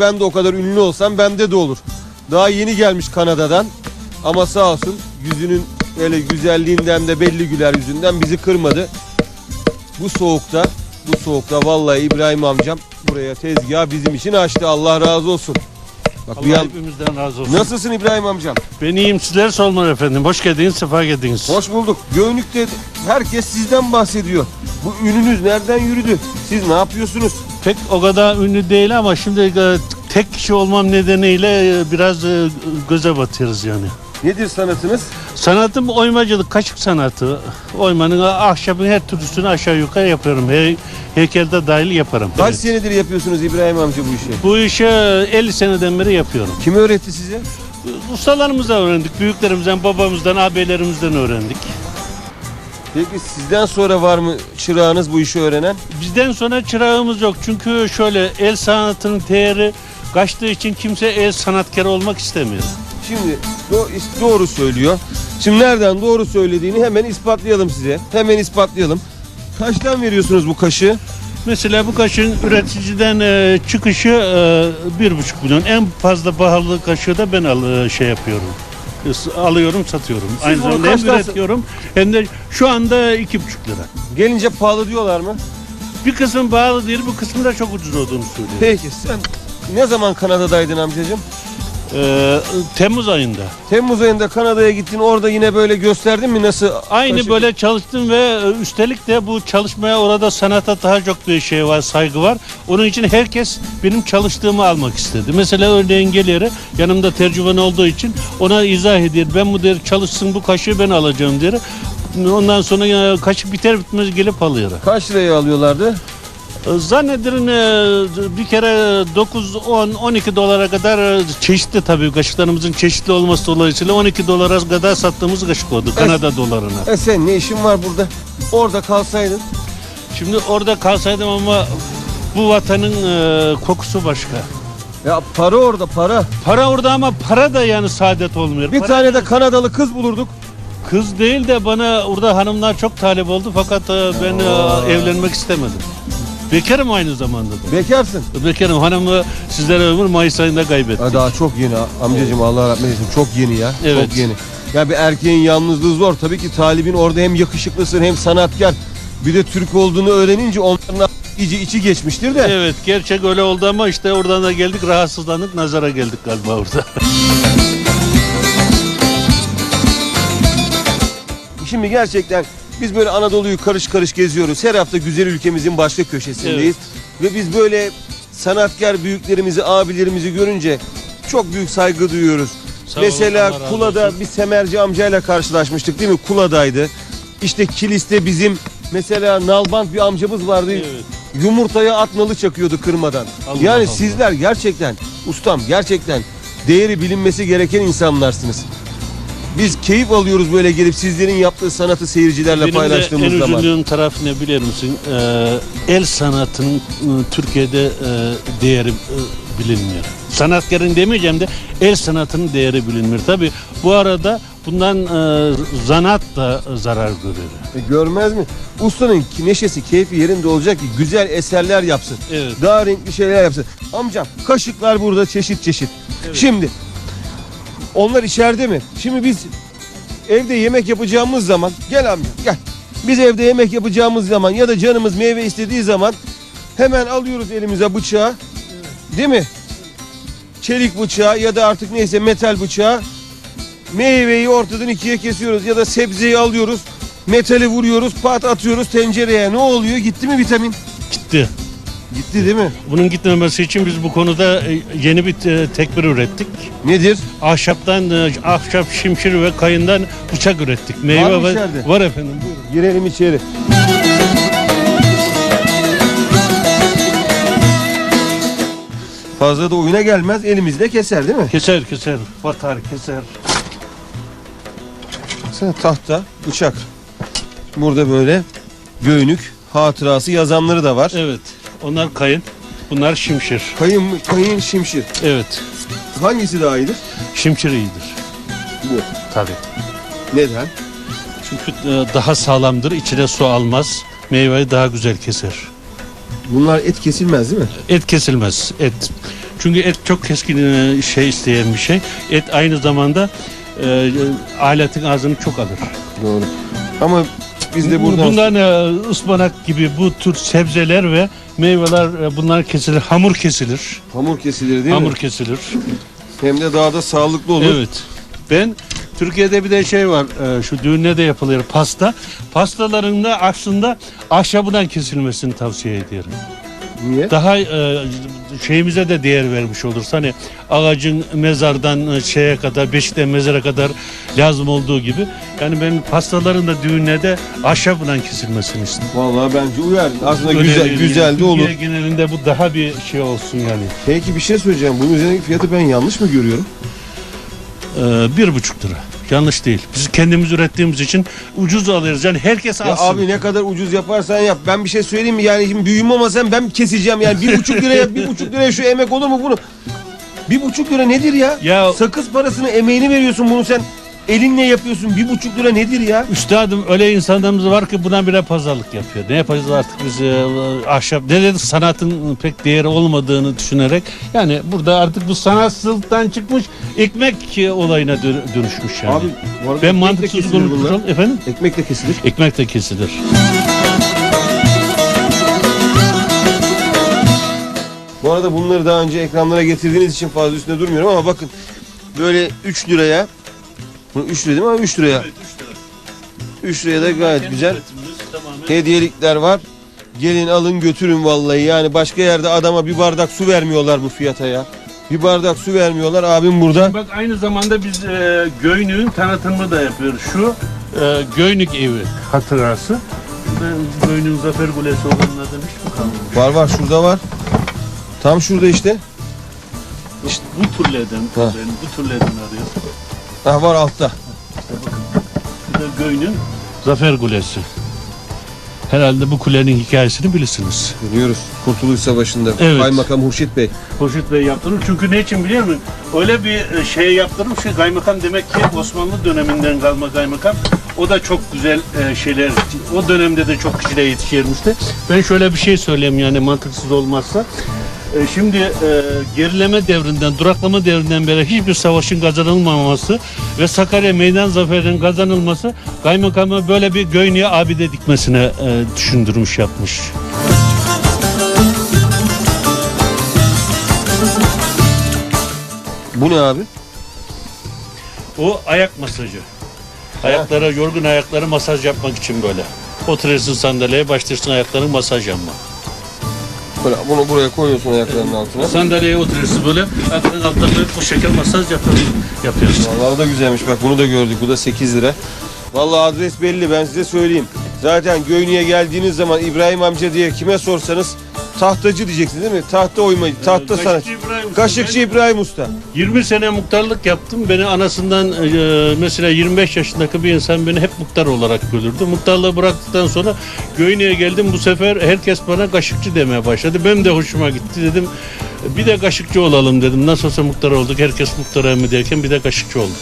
Ben de o kadar ünlü olsam bende de olur. Daha yeni gelmiş Kanada'dan. Ama sağ olsun yüzünün öyle güzelliğinden de belli güler yüzünden bizi kırmadı. Bu soğukta, bu soğukta vallahi İbrahim amcam buraya tezgah bizim için açtı. Allah razı olsun. Bak bir Allah hepimizden razı olsun. Nasılsın İbrahim amcam? Ben iyiyim sizler sormalı efendim. Hoş geldiniz, sefa geldiniz. Hoş bulduk. Göynük'te herkes sizden bahsediyor. Bu ününüz nereden yürüdü? Siz ne yapıyorsunuz? Pek o kadar ünlü değil ama şimdi e, tek kişi olmam nedeniyle e, biraz e, göze batıyoruz yani. Nedir sanatınız? Sanatım oymacılık, kaşık sanatı. Oymanın ahşabın her türlüsünü aşağı yukarı yapıyorum. He, heykelde dahil yaparım. Kaç Evet. senedir yapıyorsunuz İbrahim amca bu işi? Bu işi 50 seneden beri yapıyorum. Kim öğretti size? Ustalarımızdan öğrendik, büyüklerimizden, babamızdan, ağabeylerimizden öğrendik. Peki sizden sonra var mı çırağınız bu işi öğrenen? Bizden sonra çırağımız yok. Çünkü şöyle el sanatının değeri kaçtığı için kimse el sanatkarı olmak istemiyor. Şimdi do- doğru söylüyor. Şimdi nereden doğru söylediğini hemen ispatlayalım size. Hemen ispatlayalım. Kaçtan veriyorsunuz bu kaşı? Mesela bu kaşın üreticiden e, çıkışı e, bir buçuk milyon. En fazla pahalı kaşığı da ben al, e, şey yapıyorum. Alıyorum, satıyorum. Aynı bunu zamanda hem üretiyorum hem de şu anda iki buçuk lira. Gelince pahalı diyorlar mı? Bir kısım bağlı değil, bu kısmı da çok ucuz olduğunu söylüyor. Peki sen ne zaman Kanada'daydın amcacığım? E, Temmuz ayında. Temmuz ayında Kanada'ya gittin orada yine böyle gösterdin mi nasıl? Aynı kaşı- böyle çalıştım ve e, üstelik de bu çalışmaya orada sanata daha çok bir şey var, saygı var. Onun için herkes benim çalıştığımı almak istedi. Mesela örneğin gelir yanımda tercüman olduğu için ona izah ediyor. Ben bu der çalışsın bu kaşığı ben alacağım der. Ondan sonra e, kaşık biter bitmez gelip alıyor. Kaç liraya alıyorlardı? Zannederim e, bir kere 9, 10, 12 dolara kadar çeşitli tabii kaşıklarımızın çeşitli olması dolayısıyla 12 dolara kadar sattığımız kaşık oldu Kanada dolarına. E sen ne işin var burada? Orada kalsaydın. Şimdi orada kalsaydım ama bu vatanın e, kokusu başka. Ya para orada para. Para orada ama para da yani saadet olmuyor. Bir Para- tane de Kanadalı kız bulurduk. Kız değil de bana orada hanımlar çok talep oldu fakat e, ben e, evlenmek istemedim. Bekarım aynı zamanda da. Bekarsın. Bekarım hanımı sizlere ömür Mayıs ayında kaybettim. Ha, daha çok yeni amcacığım Allah rahmet eylesin. Çok yeni ya. Evet. Çok yeni. Ya bir erkeğin yalnızlığı zor. Tabii ki talibin orada hem yakışıklısın hem sanatkar. Bir de Türk olduğunu öğrenince onların iyice içi geçmiştir de. Evet gerçek öyle oldu ama işte oradan da geldik rahatsızlandık nazara geldik galiba orada. Şimdi gerçekten biz böyle Anadolu'yu karış karış geziyoruz. Her hafta güzel ülkemizin başka köşesindeyiz. Ve biz böyle sanatkar büyüklerimizi, abilerimizi görünce çok büyük saygı duyuyoruz. Sağ olun, Mesela Allah razı Kula'da olsun. bir semerci amcayla karşılaşmıştık değil mi? Kula'daydı. İşte Kilis'te bizim mesela Nalbant bir amcamız vardı. Evet. Yumurtaya atnalı çakıyordu kırmadan. Allah yani Allah. sizler gerçekten ustam gerçekten değeri bilinmesi gereken insanlarsınız. Biz keyif alıyoruz böyle gelip sizlerin yaptığı sanatı seyircilerle Benim de paylaştığımız en zaman. üzüldüğüm taraf ne bilir misin? Ee, el sanatının e, Türkiye'de e, değeri e, bilinmiyor. Sanatkarın demeyeceğim de el sanatının değeri bilinmiyor. Tabi bu arada bundan e, zanaat da zarar görüyor. E, görmez mi? Ustanın neşesi, keyfi yerinde olacak ki güzel eserler yapsın. Evet. Daha renkli şeyler yapsın. Amcam kaşıklar burada çeşit çeşit. Evet. Şimdi onlar içeride mi? Şimdi biz evde yemek yapacağımız zaman gel amca gel. Biz evde yemek yapacağımız zaman ya da canımız meyve istediği zaman hemen alıyoruz elimize bıçağı. Değil mi? Çelik bıçağı ya da artık neyse metal bıçağı. Meyveyi ortadan ikiye kesiyoruz ya da sebzeyi alıyoruz. Metali vuruyoruz, pat atıyoruz tencereye. Ne oluyor? Gitti mi vitamin? Gitti. Gitti değil mi? Bunun gitmemesi için biz bu konuda e, yeni bir e, tekbir ürettik. Nedir? Ahşaptan, e, ahşap şimşir ve kayından bıçak ürettik. Meyve Var içeride? var efendim. Buyurun. Girelim içeri. Fazla da oyuna gelmez. Elimizde keser değil mi? Keser keser, batar keser. Baksana tahta, bıçak. Burada böyle göynük, hatırası yazanları da var. Evet. Onlar kayın. Bunlar şimşir. Kayın, kayın şimşir. Evet. Hangisi daha iyidir? Şimşir iyidir. Bu. Tabii. Neden? Çünkü e, daha sağlamdır. içine su almaz. Meyveyi daha güzel keser. Bunlar et kesilmez değil mi? Et kesilmez. Et. Çünkü et çok keskin e, şey isteyen bir şey. Et aynı zamanda e, aletin ağzını çok alır. Doğru. Ama biz de buradan Bundan e, ıspanak gibi bu tür sebzeler ve meyveler e, bunlar kesilir. Hamur kesilir. hamur kesilir değil Hamur mi? kesilir. Hem de daha da sağlıklı olur. Evet. Ben Türkiye'de bir de şey var. e, Şu düğünde de yapılıyor pasta. Pastalarında aslında ahşabından kesilmesini tavsiye ediyorum. Niye? Daha e, şeyimize de değer vermiş oluruz. Hani ağacın mezardan e, şeye kadar, beşikten mezara kadar lazım olduğu gibi. Yani ben pastaların da düğünlerde ahşabından kesilmesini istedim. Vallahi bence uyar. Aslında güzel Öneririm güzel yani. de olur. Türkiye genelinde bu daha bir şey olsun yani. Peki bir şey söyleyeceğim. Bunun üzerindeki fiyatı ben yanlış mı görüyorum? Ee, bir buçuk lira. Yanlış değil. Biz kendimiz ürettiğimiz için ucuz alıyoruz. Yani herkes Ya alsın. abi ne kadar ucuz yaparsan yap. Ben bir şey söyleyeyim mi? Yani şimdi büyüğüm ama sen ben keseceğim yani. Bir buçuk liraya bir buçuk liraya şu emek olur mu bunu? Bir buçuk lira nedir ya? Ya- Sakız parasını emeğini veriyorsun bunu sen elinle yapıyorsun. Bir buçuk lira nedir ya? Üstadım öyle insanlarımız var ki buna bile pazarlık yapıyor. Ne yapacağız artık biz e, ahşap ne dedik sanatın pek değeri olmadığını düşünerek yani burada artık bu sanatsızlıktan çıkmış ekmek e, olayına dö- dönüşmüş yani. Abi bu arada ben ekmek de mantıksız kesilir bunlar. efendim Ekmek de kesilir. ekmek de kesilir. Bu arada bunları daha önce ekranlara getirdiğiniz için fazla üstünde durmuyorum ama bakın böyle 3 liraya bunu 3 lira değil mi abi 3 liraya 3 liraya da gayet güzel hediyelikler var. Gelin alın götürün vallahi yani başka yerde adama bir bardak su vermiyorlar bu fiyata ya. Bir bardak su vermiyorlar abim burada. Bak aynı zamanda biz e, Göynük'ün tanıtımını da yapıyoruz. Şu e, Göynük evi hatırası. Ben Göynük'ün Zafer Kulesi olanın adını hiç mi kalmamış? Var var şurada var. Tam şurada işte. İşte bu türlerden, Ha. bu türlerden arıyor. Ha var altta. Bu da Zafer Kulesi. Herhalde bu kulenin hikayesini bilirsiniz. Biliyoruz. Kurtuluş Savaşı'nda. Evet. Kaymakam Hurşit Bey. Hoşnut Bey yaptırmış. Çünkü ne için biliyor musun? Öyle bir e, şey yaptırmış ki kaymakam demek ki Osmanlı döneminden kalma kaymakam. O da çok güzel e, şeyler, o dönemde de çok kişiyle yetişirmişti. Ben şöyle bir şey söyleyeyim yani mantıksız olmazsa. E, Şimdi e, gerileme devrinden, duraklama devrinden beri hiçbir savaşın kazanılmaması ve Sakarya Meydan Zaferi'nin kazanılması kaymakamı böyle bir Göynü'ye abide dikmesine e, düşündürmüş yapmış. Bu ne abi? O ayak masajı. Ayaklara, yorgun ayakları masaj yapmak için böyle. Oturuyorsun sandalyeye, başlıyorsun ayakların masaj yapma. Böyle bunu buraya koyuyorsun ayaklarının altına. Sandalyeye oturuyorsun böyle, ayakların altına böyle bu şekil masaj yapıyorsun. yapıyorsun. Vallahi da güzelmiş bak bunu da gördük. Bu da 8 lira. Vallahi adres belli ben size söyleyeyim. Zaten Göynü'ye geldiğiniz zaman İbrahim amca diye kime sorsanız tahtacı diyeceksiniz değil mi? Tahta oymacı, tahta Kaşıkçı sanatçı. İbrahim Usta. Kaşıkçı İbrahim Usta. 20 sene muhtarlık yaptım. Beni anasından e, mesela 25 yaşındaki bir insan beni hep muhtar olarak görürdü. Muhtarlığı bıraktıktan sonra Göynü'ye geldim. Bu sefer herkes bana kaşıkçı demeye başladı. Benim de hoşuma gitti dedim. Bir de kaşıkçı olalım dedim. Nasıl olsa muhtar olduk. Herkes muhtara mı derken bir de kaşıkçı olduk.